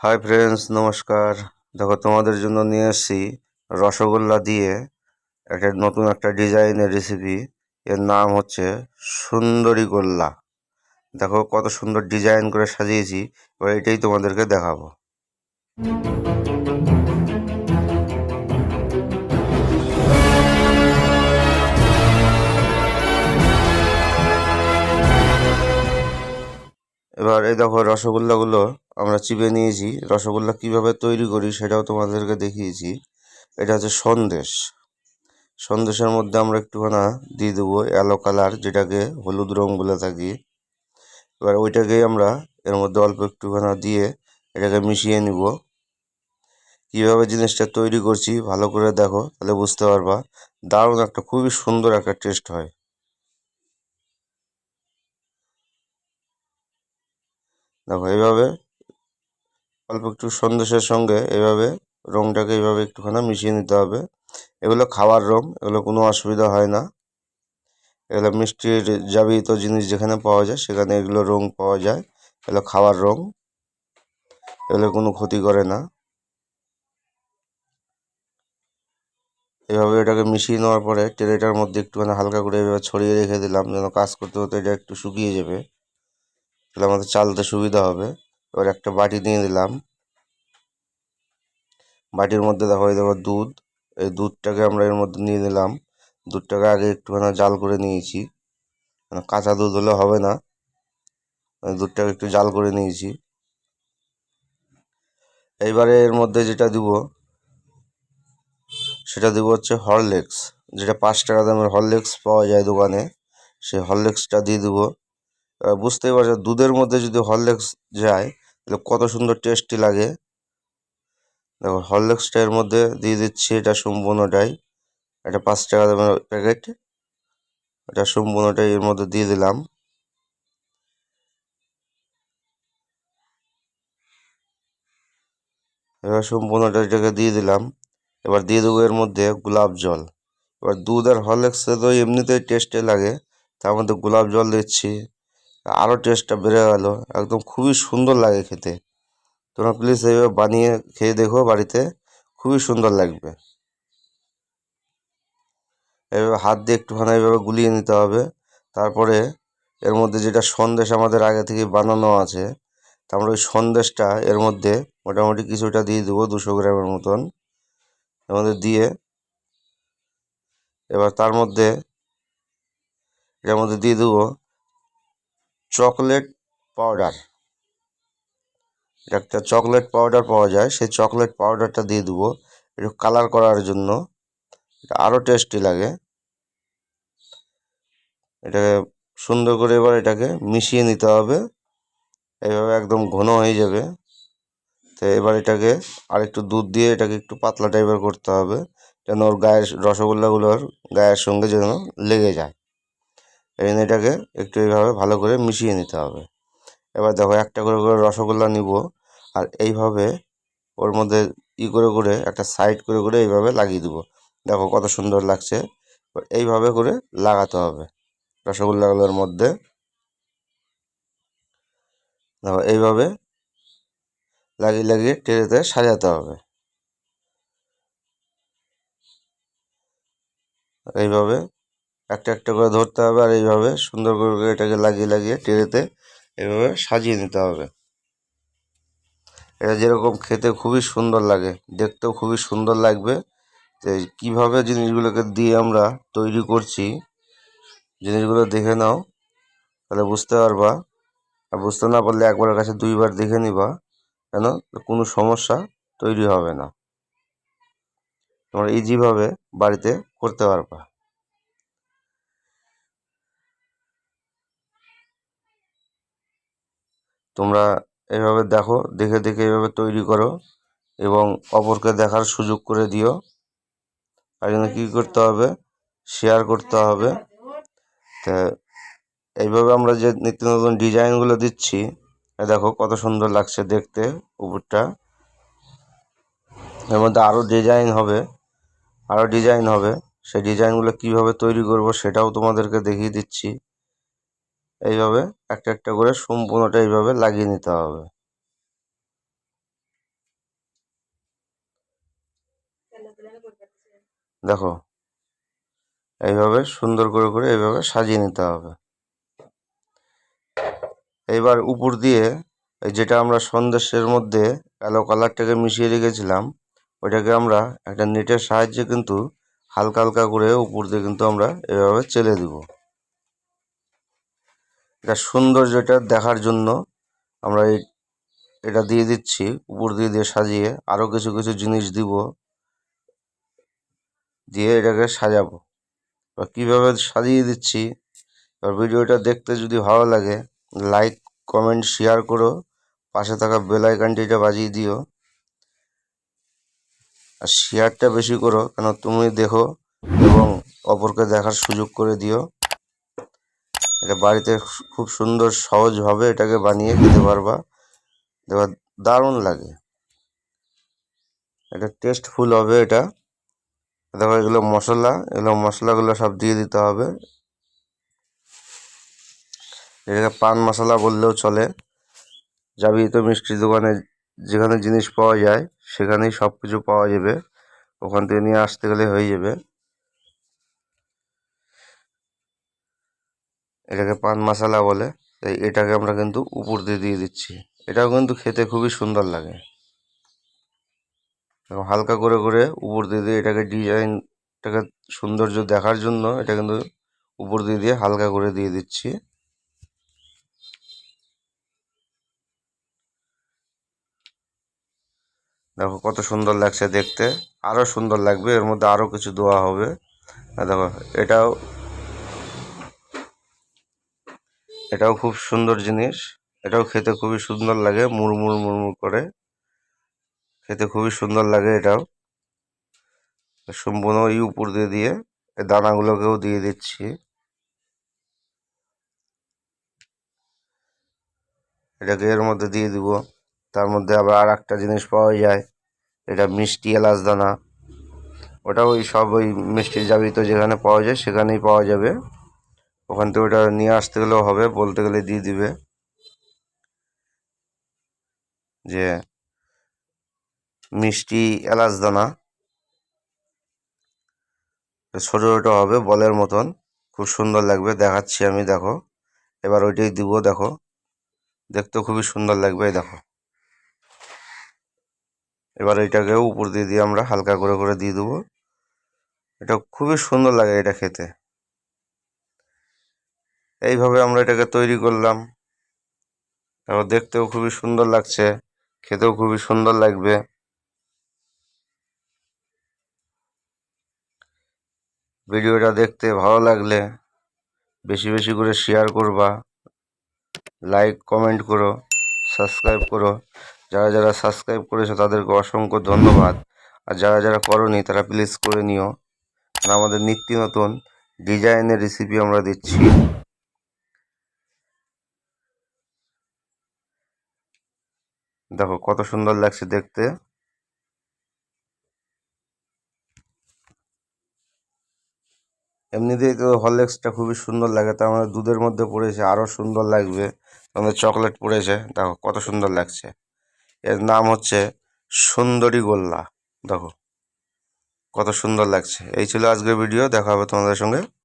Hi friends নমস্কার। দেখো, তোমাদের জন্য নিয়ে এসেছি রসগোল্লা দিয়ে একটা নতুন একটা ডিজাইনের রেসিপি এর নাম হচ্ছে সুন্দরী গোল্লা। দেখো, কত সুন্দর ডিজাইন করে সাজিয়েছি। এবার এটাই তোমাদেরকে দেখাবো। এবার এই দেখো রসগোল্লাগুলো আমরা চিপে নিয়েছি। রসগোল্লা কীভাবে তৈরি করি সেটাও তোমাদেরকে দেখিয়েছি। এটা হচ্ছে সন্দেশ। সন্দেশের মধ্যে আমরা একটুখানা দিয়ে দেবো অ্যালো কালার যেটাকে হলুদ রং বলে থাকি। এবার ওইটাকেই আমরা এর মধ্যে অল্প একটুখানা দিয়ে এটাকে মিশিয়ে নিব। কীভাবে জিনিসটা তৈরি করছি ভালো করে দেখো, তাহলে বুঝতে পারবা। দারুণ একটা, খুবই সুন্দর একটা টেস্ট হয়। দেখো, এইভাবে অল্প একটু সন্দেশের সঙ্গে এভাবে রঙটাকে এইভাবে একটুখানি মিশিয়ে নিতে হবে। এগুলো খাওয়ার রং, এগুলো কোনো অসুবিধা হয় না। এগুলো মিষ্টির যাবিত জিনিস যেখানে পাওয়া যায়, সেখানে এগুলো রং পাওয়া যায়। এগুলো খাওয়ার রং, এগুলো কোনো ক্ষতি করে না। এভাবে এটাকে মিশিয়ে নেওয়ার পরে ট্রেটার মধ্যে একটুখানি হালকা করে এভাবে ছড়িয়ে রেখে দিলাম, যেন কাজ করতে করতে এটা একটু শুকিয়ে যাবে। তাহলে আমাদের চালতে সুবিধা হবে। এবার একটা বাটি নিয়ে দিলাম। বাটির মধ্যে দেখো, এই দেখো দুধ। এই দুধটাকে আমরা এর মধ্যে নিয়ে নিলাম। দুধটাকে আগে একটুখানি জাল করে নিয়েছি। কাঁচা দুধ হলে হবে না। দুধটাকে একটু জাল করে নিয়েছি। এইবারে এর মধ্যে যেটা দিব, সেটা দিব হচ্ছে হরলিক্স। যেটা পাঁচ টাকা দামের হরলিক্স পাওয়া যায় দোকানে, সেই হরলিক্সটা দিয়ে দেবো। বুঝতেই পারছ, দুধের মধ্যে যদি হরলিক্স যায়, তাহলে কত সুন্দর টেস্টি লাগে। দেখো হরলিক্সটা এর মধ্যে দিয়ে দিচ্ছি, এটা সম্পূর্ণটাই। এটা পাঁচ টাকা দামের প্যাকেট এটা সম্পূর্ণটাই এর মধ্যে দিয়ে দিলাম। এবার সম্পূর্ণটা এটাকে দিয়ে দিলাম। এবার দিয়ে দেবো এর মধ্যে গোলাপ জল। এবার দুধ আর হরলিক্সে তো এমনিতেই টেস্টে লাগে। তার মধ্যে গোলাপ জল দিচ্ছি। আরও টেস্টটা বেড়ে গেল। একদম খুবই সুন্দর লাগে খেতে। তোমরা প্লিজ এইভাবে বানিয়ে খেয়ে দেখো বাড়িতে। খুবই সুন্দর লাগবে। এভাবে হাত দিয়ে একটুখানি এইভাবে গুলিয়ে নিতে হবে। তারপরে এর মধ্যে যেটা সন্দেশ আমাদের আগে থেকে বানানো আছে, তা আমরা ওই সন্দেশটা এর মধ্যে মোটামুটি কিছুটা দিয়ে দেবো দুশো গ্রামের মতন। এর মধ্যে দিয়ে এবার তার মধ্যে এর মধ্যে দিয়ে দেবো চকলেট পাউডার। একটা চকলেট পাউডার পাওয়া যায়, সেই চকলেট পাউডারটা দিয়ে দেবো। একটু কালার করার জন্য। এটা আরও টেস্টি লাগে। এটাকে সুন্দর করে এবার এটাকে মিশিয়ে নিতে হবে। এইভাবে একদম ঘন হয়ে যাবে। তো এবার এটাকে আর একটু দুধ দিয়ে এটাকে একটু পাতলা টাইপের করতে হবে। যেন ওর গায়ের রসগোল্লাগুলোর গায়ের সঙ্গে যেন লেগে যায়। জন্য এটাকে একটু এইভাবে ভালো করে মিশিয়ে নিতে হবে। এবার দেখো একটা করে করে রসগোল্লা নিব আর এইভাবে ওর মধ্যে ই করে করে একটা সাইড করে করে এইভাবে লাগিয়ে দেবো। দেখো কত সুন্দর লাগছে। এইভাবে করে লাগাতে হবে রসগোল্লাগুলোর মধ্যে। দেখো এইভাবে লাগিয়ে লাগিয়ে ট্রেতে সাজাতে হবে। এইভাবে একটা একটা করে ধরতে হবে আর এইভাবে সুন্দর করে এটাকে লাগিয়ে লাগিয়ে ট্রেতে এভাবে সাজিয়ে নিতে হবে। এটা যেরকম খেতে খুবই সুন্দর লাগে, দেখতেও খুবই সুন্দর লাগবে। যে কীভাবে জিনিসগুলোকে দিয়ে আমরা তৈরি করছি, জিনিসগুলো দেখে নাও, তাহলে বুঝতে পারবা। আর বুঝতে না পারলে একবারের কাছে দুইবার দেখে নিবা, কেন? কোনো সমস্যা তৈরি হবে না। তোমরা ইজিভাবে বাড়িতে করতে পারবা। তোমরা এভাবে দেখো, দেখে দেখে এভাবে তৈরি করো এবং অপরকে দেখার সুযোগ করে দিও। তার জন্য কী করতে হবে? শেয়ার করতে হবে। তা এইভাবে আমরা যে নিত্য নতুন ডিজাইনগুলো দিচ্ছি দেখো কত সুন্দর লাগছে দেখতে উপরটা। এর মধ্যে আরও ডিজাইন হবে আরও ডিজাইন হবে। সেই ডিজাইনগুলো কীভাবে তৈরি করব সেটাও তোমাদেরকে দেখিয়ে দিচ্ছি। এইভাবে একটা একটা করে সম্পূর্ণটা এইভাবে লাগিয়ে নিতে হবে। দেখো, এইভাবে সুন্দর করে করে এইভাবে সাজিয়ে নিতে হবে। এইবার উপর দিয়ে এই যেটা আমরা সন্দেশের মধ্যে কালো কালারটাকে মিশিয়ে রেখেছিলাম, ওইটাকে আমরা একটা নেটের সাহায্যে কিন্তু হালকা হালকা করে উপর দিয়ে কিন্তু আমরা এভাবে চেলে দিব। এটা সৌন্দর্যটা দেখার জন্য আমরা এই, এটা দিয়ে দিচ্ছি, উপর দিয়ে দিয়ে সাজিয়ে আরও কিছু কিছু জিনিস দিব, দিয়ে এটাকে সাজাবো। বা কীভাবে সাজিয়ে দিচ্ছি, এবার ভিডিওটা দেখতে যদি ভালো লাগে, লাইক, কমেন্ট, শেয়ার করো, পাশে থাকা বেল আইকনটিটা বাজিয়ে দিও। আর শেয়ারটা বেশি করো, কেন তুমি দেখো এবং অপরকে দেখার সুযোগ করে দিও। এটা বাড়িতে খুব সুন্দর সহজভাবে এটাকে বানিয়ে খেতে পারবা। দেখো দারুণ লাগে। এটা টেস্টফুল হবে এটা। দেখো এগুলো মশলা, এগুলো মশলাগুলো সব দিয়ে দিতে হবে। এটাকে পান মশলা বললেও চলে। যাবি তো মিষ্টির দোকানে, যেখানে জিনিস পাওয়া যায়, সেখানেই সব কিছু পাওয়া যাবে। ওখান থেকে নিয়ে আসতে গেলে হয়ে যাবে। এটাকে পান মশলা বলে, তাই এটাকে আমরা কিন্তু উপর দিয়ে দিয়ে দিচ্ছি। এটাও কিন্তু খেতে খুবই সুন্দর লাগে। হালকা করে করে উপর দিয়ে দিয়ে এটাকে ডিজাইনটাকে সৌন্দর্য দেখার জন্য এটা কিন্তু উপর দিয়ে দিয়ে হালকা করে দিয়ে দিচ্ছি। দেখো, কত সুন্দর লাগছে দেখতে। আরও সুন্দর লাগবে, এর মধ্যে আরও কিছু দেওয়া হবে। দেখো, এটাও এটাও খুব সুন্দর জিনিস। এটাও খেতে খুবই সুন্দর লাগে, মুড়মুড় মুড়মুড় করে। খেতে খুবই সুন্দর লাগে এটাও। সম্পূর্ণ এই উপর দিয়ে দিয়ে দানাগুলোকেও দিয়ে দিচ্ছি। এটাকে এর মধ্যে দিয়ে দিব। তার মধ্যে আবার আর একটা জিনিস পাওয়া যায়, এটা মিষ্টি এলাচ দানা। ওটা ওই সব ওই মিষ্টি যাবিত যেখানে পাওয়া যায়, সেখানেই পাওয়া যাবে। ওখান থেকে ওটা নিয়ে আসতে গেলেও হবে, বলতে গেলে দিয়ে দিবে। যে মিষ্টি এলাচ দানা। ছোটো ছোটো হবে, বলের মতন। খুব সুন্দর লাগবে, দেখাচ্ছি আমি, দেখো। এবার ওইটাই দিব, দেখো। দেখতে খুবই সুন্দর লাগবে, এই দেখো। এবার এটাকেও উপর দিয়ে দিয়ে আমরা হালকা করে করে দিয়ে দেবো। এটা খুবই সুন্দর লাগে এটা খেতে। এইভাবে আমরা এটাকে তৈরি করলাম। তারপর দেখতেও খুবই সুন্দর লাগছে, খেতেও খুবই সুন্দর লাগবে। ভিডিওটা দেখতে ভালো লাগলে বেশি বেশি করে শেয়ার করবা লাইক কমেন্ট করো সাবস্ক্রাইব করো। যারা যারা সাবস্ক্রাইব করেছ তাদেরকে অসংখ্য ধন্যবাদ। আর যারা যারা করনি তারা প্লিজ করে নিও। আমাদের নিত্য নতুন ডিজাইনের রেসিপি আমরা দিচ্ছি। দেখো কত সুন্দর লাগছে দেখতে। এমনিতেই তো হরলিক্সটা খুবই সুন্দর লাগে তার আমাদের দুধের মধ্যে পড়েছে আরও সুন্দর লাগবে। আমাদের চকলেট পড়েছে, দেখো কত সুন্দর লাগছে। এর নাম হচ্ছে সুন্দরী গোল্লা, দেখো কত সুন্দর লাগছে। এই ছিল আজকের ভিডিও, দেখা হবে তোমাদের সঙ্গে।